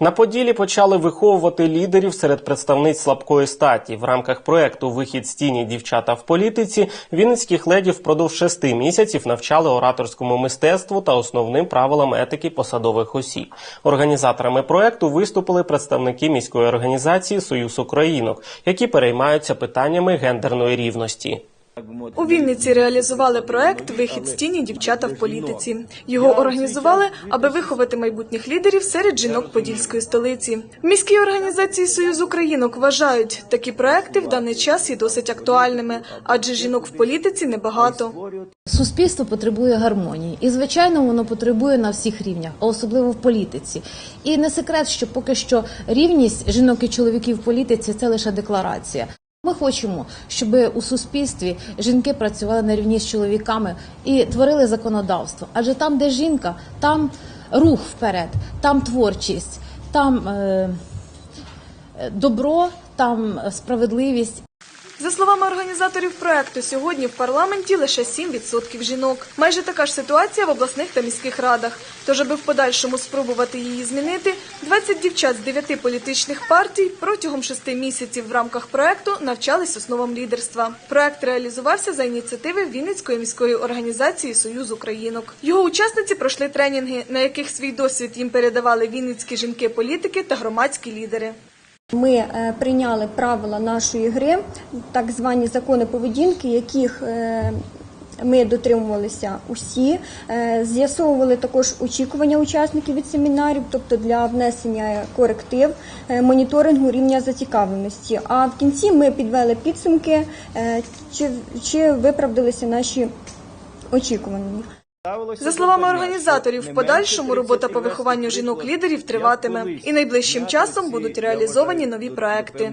На Поділі почали виховувати лідерів серед представниць слабкої статі. В рамках проекту Вихід з тіні дівчата в політиці вінницьких леді впродовж шести місяців навчали ораторському мистецтву та основним правилам етики посадових осіб. Організаторами проекту виступили представники міської організації Союз Українок, які переймаються питаннями гендерної рівності. У Вінниці реалізували проект Вихід з тіні дівчата в політиці. Його організували, аби виховати майбутніх лідерів серед жінок подільської столиці. В міській організації Союз Українок вважають, такі проекти в даний час є досить актуальними, адже жінок в політиці небагато. Суспільство потребує гармонії, і звичайно, воно потребує на всіх рівнях, а особливо в політиці. І не секрет, що поки що рівність жінок і чоловіків в політиці це лише декларація. Ми хочемо, щоб у суспільстві жінки працювали на рівні з чоловіками і творили законодавство. Адже там, де жінка, там рух вперед, там творчість, там е, добро, там справедливість. За словами організаторів проекту, сьогодні в парламенті лише 7% жінок. Майже така ж ситуація в обласних та міських радах. Тож, аби в подальшому спробувати її змінити, 20 дівчат з 9 політичних партій протягом 6 місяців в рамках проекту навчались основам лідерства. Проект реалізувався за ініціативи Вінницької міської організації Союз Українок. Його учасниці пройшли тренінги, на яких свій досвід їм передавали вінницькі жінки-політики та громадські лідери. Ми е, прийняли правила нашої гри, так звані закони поведінки, яких е, ми дотримувалися усі, Е, з'ясовували також очікування учасників від семінарів, тобто для внесення коректив, моніторингу рівня зацікавленості. А в кінці ми підвели підсумки, чи, чи виправдалися наші очікування. За словами організаторів, в подальшому робота по вихованню жінок-лідерів триватиме, і найближчим часом будуть реалізовані нові проекти.